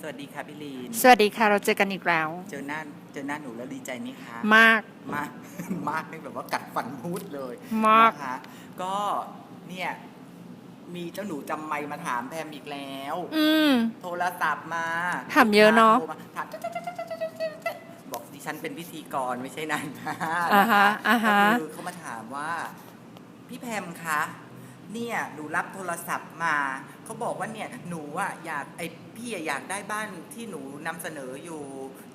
สวัสดีค่ะพี่ลีน สวัสดีค่ะเราเจอกันอีกแล้ว เจอหน้าเจอหน้าหนูแล้วดีใจไหมคะ มาก มาก มากนี่แบบว่ากัดฟันพูดเลยมาก นะคะก็เนี่ยมีเจ้าหนูจำไม่มาถามแพมอีกแล้ว อืม โทรศัพท์มาถามเยอะเนอะโทรมถามบอกดิฉันเป็นพิธีกรไม่ใช่นายนะอ่าฮะอ่าฮะ ก็คือเขามาถามว่า พี่แพมคะ เนี่ยหนูรับโทรศัพท์มาเขาบอกว่าเนี่ยหนูอะอยากไอพี่อะอยากได้บ้านที่หนูนำเสนออยู่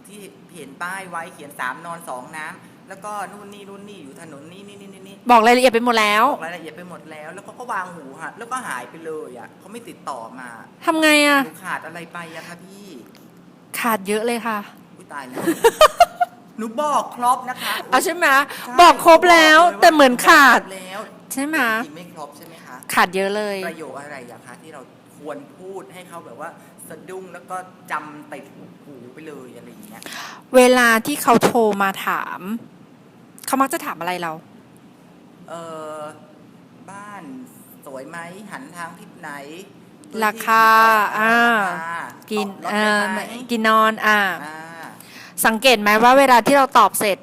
ที่เห็นป้ายไว้เขียนสามนอนสองน้ำแล้วก็นู่นนี่นู่นนี่อยู่ถนนนี่นี่นี่นี่บอกรายละเอียดไปหมดแล้วบอกรายละเอียดไปหมดแล้ว แล้วเขาก็วางหูฮะแล้วก็หายไปเลยอะเขาไม่ติดต่อมาทำไงอะหนูขาดอะไรไปอะคะพี่ขาดเยอะเลยค่ะ อุ้ยตายแล้วหนูบอกครบนะคะเอาใช่ไหมใช่บอกครบแล้วบอกเยแต่เหมือนขาดบอกแล้วใช่ไหม จริงไม่ครบใช่ไหมคะ ขาดเยอะเลย ประโยคอะไรอย่างคะที่เราควรพูดให้เขาแบบว่าสะดุ้งแล้วก็จำติดหูไปเลยอะไรอย่างเงี้ยเวลาที่เขาโทรมาถาม เขามักจะถามอะไรเรา เออบ้านสวยไหมหันทางทิศไหนราคาอ่าราคากินรถเอได้อไหมกินนอนอ่า อ่าสังเกตไหมว่าเวลาที่เราตอบเสร็จ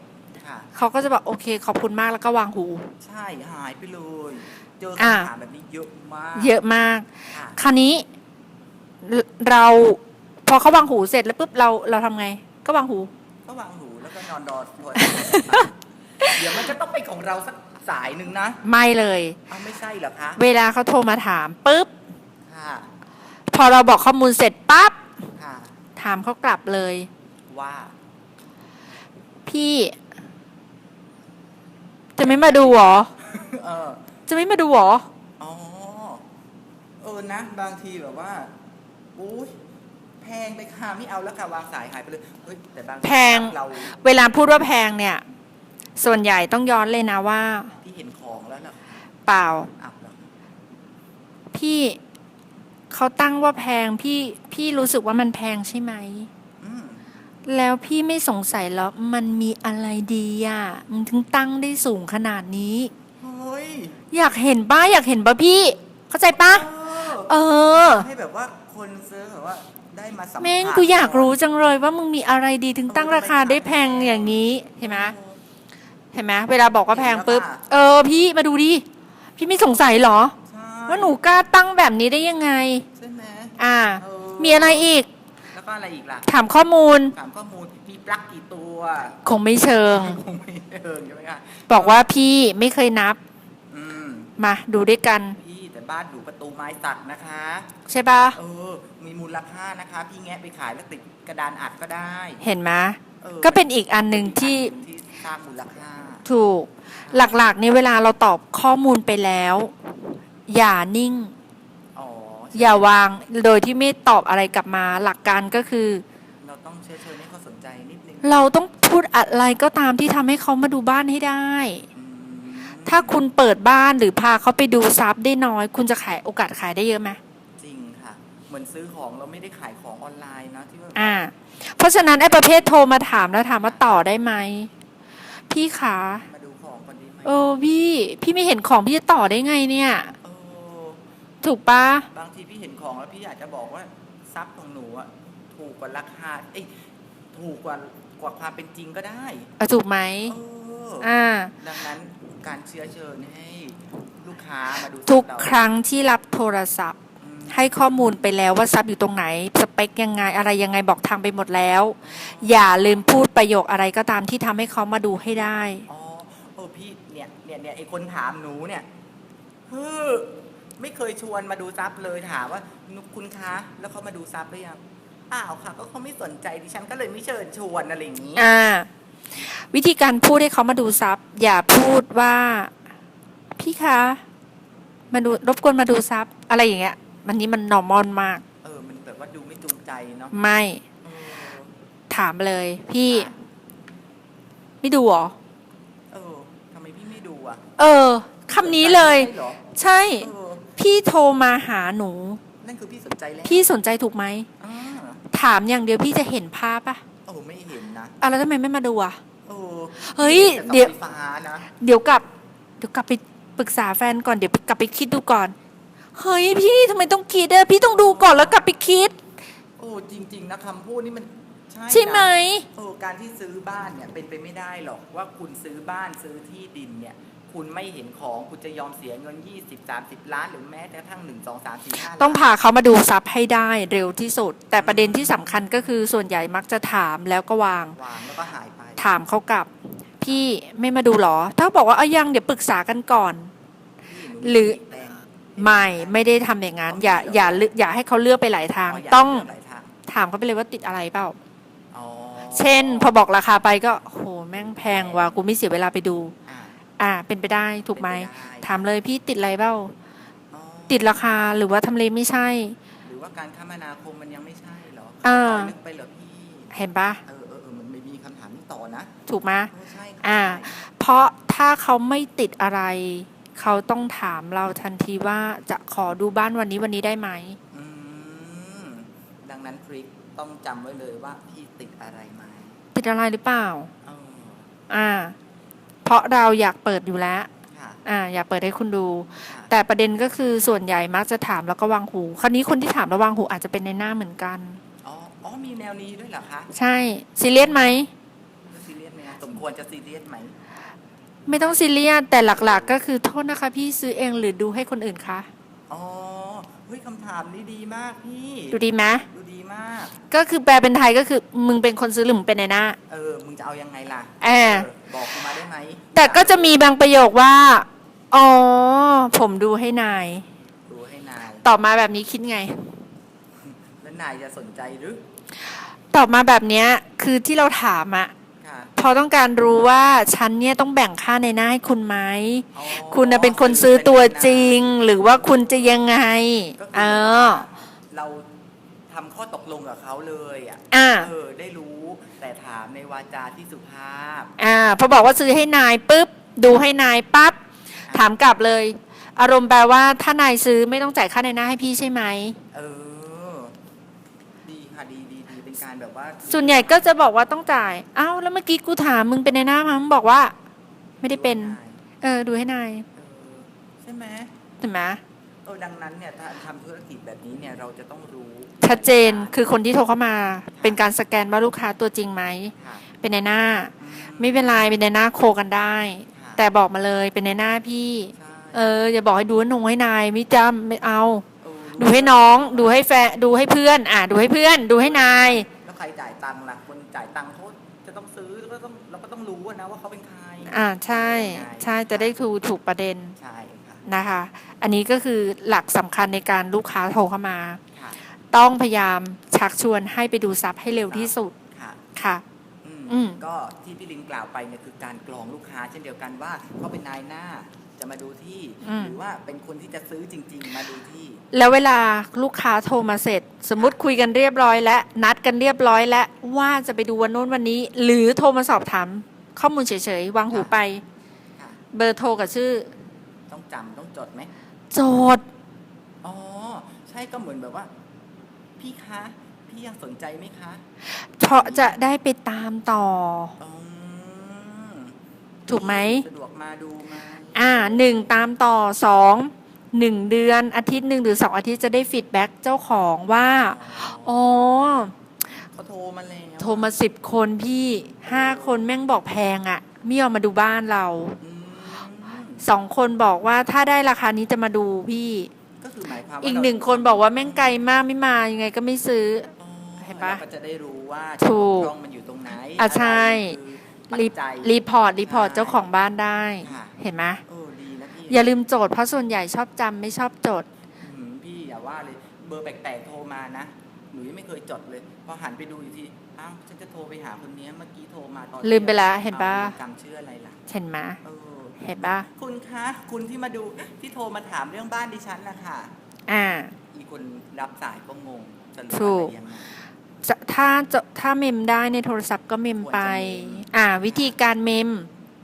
ค่ะ เขาก็จะบอกโอเคขอบคุณมากแล้วก็วางหู ใช่หายไปเลย เจออ่าคำถามแบบนี้เยอะมาก เยอะมากค่ะคราวนี้เรเราพอเขาวางหูเสร็จแล้วปุ๊บเราเราทำไง ก็วางหู ก็วางหูแล้วก็นอนรอโทรศัพท์เดี๋ยวมันจะต้องเป็นของเราสักสายหนึ่งนะ ไม่เลยเอาไม่ใช่เหรอคะ เวลาเขาโทรมาถามปุ๊บค่ะพอเราบอกข้อมูลเสร็จปั๊บค่ะถามเขากลับเลย ว่า พี่ จะไม่มาดูเหรอเออ จะไม่มาดูเหรอ อ๋อ เออนะ บางทีแบบว่า อุ้ยแพงไปค่ะไม่เอาแล้วค่ะวางสายหายไปเลย เฮ้ยแต่บางทีแพง เราเวลาพูดว่าแพงเนี่ย ส่วนใหญ่ต้องย้อนเลยนะว่าพี่เห็นของแล้วเหรอเปล่าอับเหรอพี่เขาตั้งว่าแพงพี่พี่รู้สึกว่ามันแพงใช่ไหม อืมแล้วพี่ไม่สงสัยแล้วมันมีอะไรดีอะมันถึงตั้งได้สูงขนาดนี้เฮ้ย อยากเห็นป้าอยากเห็นป้าพี่ เข้าใจปะเออเออ ให้แบบว่าคนซื้อแบบว่าได้มาสัมผัสแม่งกูอยากรู้จังเลยว่ามึงมีอะไรดีถึงตั้งราคาได้แพงอย่างนี้เห็นไหมเห็นไหมเวลาบอกว่าแพงปุ๊บ เออพี่มาดูดิ พี่ไม่สงสัยเหรอใช่ว่าหนูกล้าตั้งแบบนี้ได้ยังไง ใช่ไหมอ่าเออมีอะไรอีก แล้วก็อะไรอีกล่ะ ถามข้อมูล ถามข้อมูล มีปลั๊กกี่ตัว คงไม่เชิง คงไม่เดินใช่ไหมคะบอกว่าพี่ไม่เคยนับอื มมาดูด้วยกัน พี่แต่บ้านดูประตูไม้สักนะคะ ใช่ปะเออ มีมูลค่านะคะ พี่แงะไปขายแล้วติดกระดานอัดก็ได้เห็นไหมออก็เป็นอีกอันหนึ่งที่ที่สร้างมูลค่า ถูก หลักๆในเวลาเราตอบข้อมูลไปแล้ว อย่านิ่ง อ๋ออย่าวางโดยที่ไม่ตอบอะไรกลับมา หลักการก็คือ เราต้องเชื้อเชิญให้เขาสนใจนิดนึง เราต้องพูดอะไรก็ตามที่ทำให้เขามาดูบ้านให้ได้อืม ถ้าคุณเปิดบ้านหรือพาเขาไปดูซับได้น้อย คุณจะขายโอกาสขายได้เยอะไหมจริงค่ะ เหมือนซื้อของเราไม่ได้ขายของออนไลน์นะที่ว่าอ่า เพราะฉะนั้นไอ้ประเภทโทรมาถามแล้วถามว่าต่อได้ไหมพี่ขามาดูของก่อนดีไหมเออพี่พี่ไม่เห็นของพี่จะต่อได้ไงเนี่ย เออถูกปะบางทีพี่เห็นของแล้วพี่อาจจะบอกว่าทรัพย์ของหนูอะถูกกว่าราคาเอ้ยถูกกว่ากว่าความเป็นจริงก็ได้ เออถูกไหมเอออ่า ดังนั้น การเชื้อเชิญให้ลูกค้ามาดูทุกเราครั้งที่รับโทรศัพท์อืมให้ข้อมูลไปแล้วว่าซับอยู่ตรงไหน สเปคยังไงอะไรยังไงบอกทางไปหมดแล้ว อย่าลืมพูดประโยคอะไรก็ตามที่ทำให้เขามาดูให้ได้ อ๋อเออพี่เนี่ยเนี่ยเนี่ยไอคนถามหนูเนี่ยเฮ้อไม่เคยชวนมาดูซับเลยถามว่านุคุณคะแล้วเขามาดูซับหรือยังเปล่าค่ะก็เขาไม่สนใจดิฉันก็เลยไม่เชิญชวนอะไรอย่างนี้ อ่า วิธีการพูดให้เขามาดูซับอย่าพูดว่า พี่คะมาดูรบกวนมาดูซับอะไรอย่างเงี้ยมันนี้มันนอร์มอลมาก เออ มันแบบว่าดูไม่จูงใจเนาะไม่ เออถามเลย พี่ค่ะไม่ดูเหรอ เออทำไมพี่ไม่ดูอะเออคำนี้เลย ใช่หรอใช่ เออพี่โทรมาหาหนู นั่นคือพี่สนใจแล้วพี่สนใจถูกไหม อ่าถามอย่างเดียวพี่จะเห็นภาพปะโอ้ไม่เห็นนะอะแล้วทำไมไม่มาดูอะเออเฮ้ยแต่เดี๋ยว สาไฟฟ้านะเดี๋ยวกลับ เดี๋ยวกลับไปปรึกษาแฟนก่อนเดี๋ยวกลับไปคิดดูก่อน เฮ้ยพี่ทำไมต้องคิดอะพี่ต้องดูก่อนแล้วกลับไปคิดโโอ้จริง ๆ นะคำพูดนี่มันใช่ใช่ไหมนะเออการที่ซื้อบ้านเนี่ยเป็นไปไม่ได้หรอกว่าคุณซื้อบ้านซื้อที่ดินเนี่ย คุณไม่เห็นของคุณจะยอมเสียเงิน 20 30 ล้าน หรือแม้แต่กระทั่ง 1 2 3 4 5ต้องล้านพาเขามาดูทรัพย์ให้ได้เร็วที่สุด แต่ประเด็นที่สำคัญก็คือส่วนใหญ่มักจะถามแล้วก็วาง วางแล้วก็หายไป ถามเขากลับ พี่ไม่มาดูหรอ ถ้าบอกว่าเอายังเดี๋ยวปรึกษากันก่อนพี่นูหรือแปลงไม่ไม่ได้ทำอย่างนั้นอย่าอย่าเลือกอย่าให้เขาเลือกไปหลายทางย่ต้องเลืกหลายทางถามเขาไปเลยว่าติดอะไรเปล่าอ๋อเช่น พอบอกราคาไปก็โหแม่งแพงว่ะกูไม่เสียเวลาไปดู อ่าอ่า เป็นไปได้ถูกไหมเป็นปด้ถามเลยพี่ติดอะไรเปล่าอ๋อติดราคาหรือว่าทำเลไม่ใช่ หรือว่าการคมนาคมมันยังไม่ใช่เหรออ่าต่อลึกไปเหรอพี่ เห็นปะเออเออเออมันไม่มีคำถามนี้ต่อนะ ถูกไหมเออใช่อ่า เพราะถ้าเขาไม่ติดอะไร เขาต้องถามเราทันทีว่าจะขอดูบ้านวันนี้วันนี้ได้ไหมอืมดังนั้นทริคต้องจำไว้เลยว่าพี่ติดอะไรไหมติดอะไรหรือเปล่าเอออ่าเพ ราะเราอยากเปิดอยู่แล้วค่ะ อ่าอยากเปิดให้คุณดู ค่ะ แต่ประเด็นก็คือส่วนใหญ่มักจะถามแล้วก็วางหู คราวนี้คนที่ถามแล้ววางหูอาจจะเป็นในหน้าเหมือนกัน อ๋ออ๋อมีแนวนี้ด้วยเหรอคะใช่ซีเรียสไหม ซีเรียสไหมนะสมควรจะซีเรียสไหมไม่ต้องซีเรียสแต่หลักๆ ก็คือโทษนะคะ พี่ซื้อเองหรือดูให้คนอื่นคะ อ๋อเฮ้ยคำถามนี้ดีมากพี่ดูดีไหมดูดี มาก ก็คือแปลเป็นไทยก็คือมึงเป็นคนซื้อหรือมึงเป็นในหน้า เออ มึงจะเอายังไงล่ะแอบเออบอกกูมาได้ไหมแต่ก็จะมีบางประโยคว่า อ๋อ ผมดูให้นาย ดูให้นายตอบมาแบบนี้คิดไง แล้วนายจะสนใจหรือ ตอบมาแบบเนี้ยคือที่เราถามอะค่ะเพอต้องการรู้ว่าฉันเนี่ยต้องแบ่งค่าในหน้าให้คุณไหมอ๋อคุณน่ะเป็นคนซื้อตัวจริง หรือว่าคุณจะยังไงก็คือเออ เรา ทำข้อตกลงกับเขาเลยอะอ่า เออได้รู้แต่ถามในวาจาที่สุภาพ อ่าพอบอกว่าซื้อให้นายปุ๊บดูให้นายปั๊บถามกลับเลย อารมณ์แปลว่าถ้านายซื้อไม่ต้องจ่ายค่าในหน้าให้พี่ใช่ไหม เออ ดีค่ะดีดีดีเป็นการแบบว่าส่วนใหญ่ก็จะบอกว่าต้องจ่าย เอ้าแล้วเมื่อกี้กูถามมึงเป็นในหน้ามามึงบอกว่า ไม่ได้เป็น เออ ดูให้นายเออใช่ไหม เห็นไหม เออดังนั้นเนี่ยถ้าทำธุรกิจแบบนี้เนี่ยเราจะต้องรู้ชัดเจนคือคนที่โทรเข้ามาเป็นการสแกนว่าลูกค้าตัวจริงไหม ค่ะเป็นในหน้า อืไม่เป็นไรเป็นในหน้าโคกันได้ ค่ะแต่บอกมาเลยเป็นในหน้าพี่ ใช่เอออย่าบอกให้ดูให้นงให้นายไม่จำไม่เอา เออดูให้น้อง ดูให้แฟนดูให้เพื่อน อะดูให้เพื่อน ดูให้นาย แล้วใครจ่ายตังค์ล่ะคนจ่ายตังค์เขาจะต้องซื้อก็ต้องเราก็ต้องรู้อะนะว่าเขาเป็นใครอ่าใช่ ใช่จะได้ถูกถูกประเด็น ใช่ค่ะ นะคะ อันนี้ก็คือหลักสำคัญในการลูกค้าโทรเข้ามา ค่ะต้องพยายามชักชวนให้ไปดูซับให้เร็วที่สุดค่ะ ค่ะ อืมอืม ก็ที่พี่ลิงกล่าวไปเนี่ยคือการกรองลูกค้าเช่นเดียวกันว่าเขาเป็นนายหน้าจะมาดูที่ อืม หรือว่าเป็นคนที่จะซื้อจริง ๆ มาดูที่ แล้วเวลาลูกค้าโทรมาเสร็จ สมมติคุยกันเรียบร้อยแล้วนัดกันเรียบร้อยแล้วว่าจะไปดูวันโน้นวันนี้ หรือโทรมาสอบถามข้อมูลเฉยๆ วางหูไป ค่ะ เบอร์โทรกับชื่อต้อง จำต้องจดไหมโจทย์อ๋อ ใช่ก็เหมือนแบบว่า พี่คะ พี่ยังสนใจไหมคะเพราะจะได้ไปตามต่อ อืมถูกไหม สะดวกมาดูมา อ่าหนึ่งตามต่อสองหนึ่งเดือนอาทิตย์หนึ่งหรือสองอาทิตย์จะได้ฟีดแบ็กเจ้าของว่าอ๋อเขาโทรมาแล้วโทรมาสิบคนพี่ห้าคนแม่งบอกแพงอะ่ะไม่ยอมมาดูบ้านเรา อืม สองคนบอกว่าถ้าได้ราคานี้จะมาดูพี่ ก็คือหมายความว่าอีกเราหนึ่งคนบอกว่าแม่งไกลมากไม่มายังไงก็ไม่ซื้อ อ๋อเห็นปะราก็จะได้รู้ว่าถูกจุดบร่องมันอยู่ตรงไหนอะใช่อะไรรีคือปัจจัย รีพอร์ตรีพอร์ตเจ้าของบ้านได้ ค่ะ เห็นไหมเออดีนะพี่อย่าลืมโจทย์เพราะส่วนใหญ่ชอบจำไม่ชอบจดอืมพี่อย่าว่าเลยเบอร์แปลกๆโทรมานะหนูยังไม่เคยจดเลย พอหันไปดูอีกทีอ้าวฉันจะโทรไปหาคนเนี้ยเมื่อกี้โทรมาตอนลืมไปแล้วเห็นปะ อ้าวจำชื่ออะไรล่ะ เห็นไหมเออ เห็นปะคุณคะคุณที่มาดูที่โทรมาถามเรื่องบ้านดิฉันนะคะอ่า อีกคนรับสายก็งงจะรู้ถูก อะไรยังไง จะถ้าจะถ้าเมมได้ในโทรศัพท์ก็เมมไป ควรจะเมม อ่า วิธีการเมม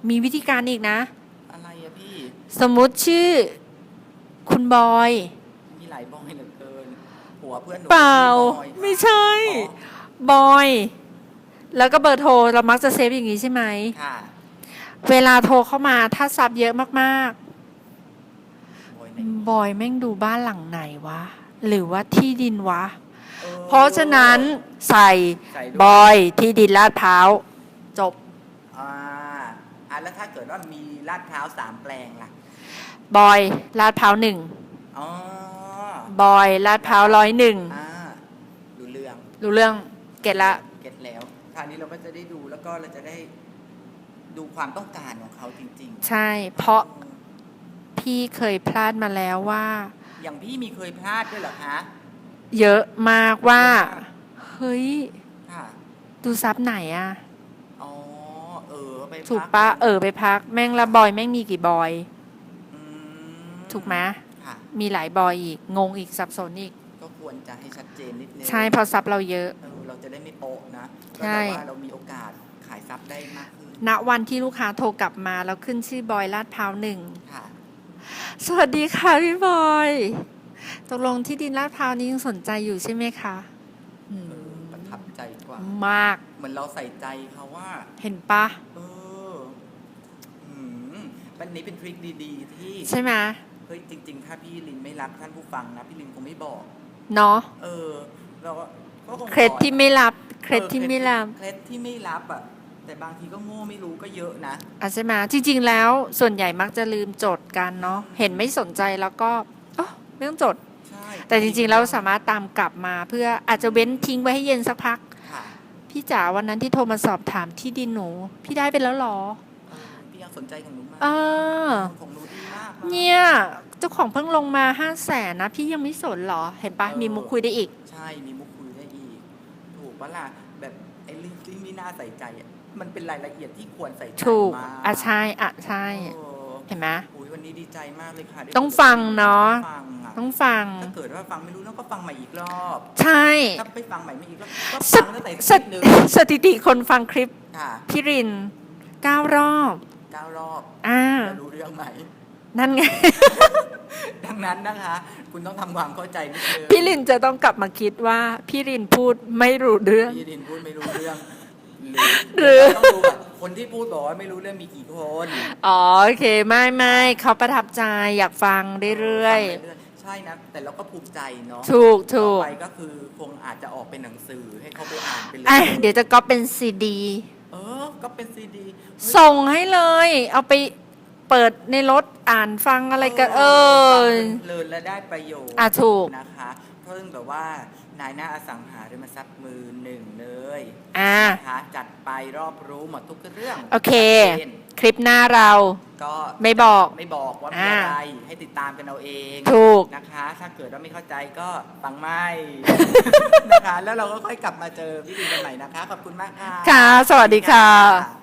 มีวิธีการอีกนะ อะไรอะพี่สมมุติชื่อ คุณบอย มีหลายบอยเหลือเกินหัวเพื่อนหนูเปล่า ชื่อบอยไม่ใช่ อ๋อบอย แล้วก็เบอร์โทรเรามักจะเซฟอย่างนี้ใช่ไหม ค่ะ เวลาโทรเข้ามาถ้าซับเยอะมากบอยไหนๆบอยแม่งดูบ้านหลังไหนวะ หรือว่าที่ดินวะเอเพราะฉะนั้นใส่ใส่ด้วย บอยที่ดินลาดพร้าวจบ อ่าอะแล้วถ้าเกิดว่ามีลาดพร้าวสามแปลงล่ะ บอยลาดพร้าวหนึ่ง อ๋อบอยลาดพร้าวร้อยหนึ่งอ่าดูเรื่องรู้เรื่องเก็ตละ เก็ตแล้วคราวนี้เราก็จะได้ดูแล้วก็เราจะได้ ดูความต้องการของเขาจริงๆ ใช่ เพราะออพี่เคยพลาดมาแล้วว่า อย่างพี่มีเคยพลาดด้วยเหรอคะ เยอะมากว่า เฮ้ยค่ะดูซับไหนอะอ๋อ เออไปพัถูกปะเออไปพัก แม่งละบอยแม่งมีกี่บอยอืมถูกไหมค่ะมีหลายบอยอีก งงอีกสับสนอีก ก็ควรจะให้ชัดเจนนิดนึง ใช่เพราะซับเราเยอะเออเราจะได้ไม่โป๊ะนะใช่แล้วแบบว่าเรามีโอกาสขายซับได้มากขึ้น ณวันที่ลูกค้าโทรกลับมา แล้วขึ้นชื่อบอยลาดพร้าวหนึ่งค่ะ สวัสดีค่ะพี่บอย ตกลงที่ดินลาดพร้าวนี้ยังสนใจอยู่ใช่ไหมคะอืเอมอประทับใจกว่า มาก เหมือนเราใส่ใจเขาว่า เห็นปะเอออืมวันนี้เป็นทริคดีๆ ที่ ใช่ไหมเฮ้ยจริง ๆ ถ้าพี่ลินไม่รับท่านผู้ฟังนะ พี่ลินคงไม่บอก เนาะเออ เราก็ก็คงเคล็ดบอกที่ไม่รับ เคล็ดออที่ไม่รับ เคล็ดที่ไม่รับอะ แต่บางทีก็โง่ไม่รู้ก็เยอะนะอะใช่ไหมจริง ๆ แล้วส่วนใหญ่มักจะลืมจดกันเนาะเห็นไม่สนใจแล้วก็อ๋อไม่ต้องจด ใช่แต่จริงๆแล้วสามารถตามกลับมาเพื่ออาจจะเว้นทิ้งไว้ให้เย็นสักพัก ค่ะพี่จ๋าวันนั้นที่โทรมาสอบถามที่ดินหนู พี่ได้ไปแล้วเหรอ เออพี่ยังสนใจของหนูมากเออ ของหนูดีมากเนี่ยเจ้าของเพิ่งลงมาห้าแสนนะ พี่ยังไม่สนเหรอ เห็นปะมีมุกคุยได้อีก ใช่มีมุกคุยได้อีก ถูกปะล่ะแบบไอ้เรื่องที่ไม่น่าใส่ใจอะ มันเป็นรายละเอียดที่ควรใส่ใจถูกมากอะใช่อะใช่เออเห็นไหม อุ๊ยวันนี้ดีใจมากเลยค่ะได้ต้องคุยกับฟังเนาะฟังอะต้องฟัง ถ้าเกิดว่าฟังไม่รู้แล้วก็ฟังใหม่อีกรอบ ใช่ ถ้าไม่ฟังใหม่ไม่อีกรอบก็สฟังตั้งแต่สคลิปหนึ่งสถิติคนฟังคลิปค่ะพี่รินเก้ารอบเก้ารอบอ่าจะรู้เรื่องไหม นั่นไง ดังนั้นนะคะ คุณต้องทำความเข้าใจนิดนึงพี่รินจะต้องกลับมาคิดว่า พี่รินพูดไม่รู้เรื่อง พี่ดินพูดไม่รู้เรื่อง หรือ ต้องดูแบบคนที่พูดบอกว่าไม่รู้เรื่องมีกี่คนอ๋อโอเคไม่ไม่เขาประทับใจอยากฟังเรื่อยฟังๆใช่นะ แต่เราก็ภูมิใจเนาะๆถูกถูกต่อไปก็คือคงอาจจะออกเป็นหนังสือให้เขาไปอ่านไปเลยอะเดี๋ยวจะก๊อปเป็นซีดี เออ ก็เป็นซีดีส่งให้เลย เอาไป เปิดในรถอ่านฟังอะไรกันเออเพลินและได้ประโยชน์อะถูก นะคะเพิ่งแบบว่านายหน้าอสังหาริมทรัพย์มือหนึ่งเลยอ่า นะคะจัดไปรอบรู้หมดทุกเรื่องโอเค ชัดจนคลิปหน้าเรา ก็ไม่บอก ไม่บอกว่ามีอ่า อะไรให้ติดตามกันเอาเอง ถูก นะคะ ถ้าเกิดว่าไม่เข้าใจก็ฟังไม่ นะคะ แล้วเราก็ค่อยกลับมาเจอพี่ดีกันใหม่นะคะ ขอบคุณมากค่ะ ค่ะ สวัสดีค่ะค่ะ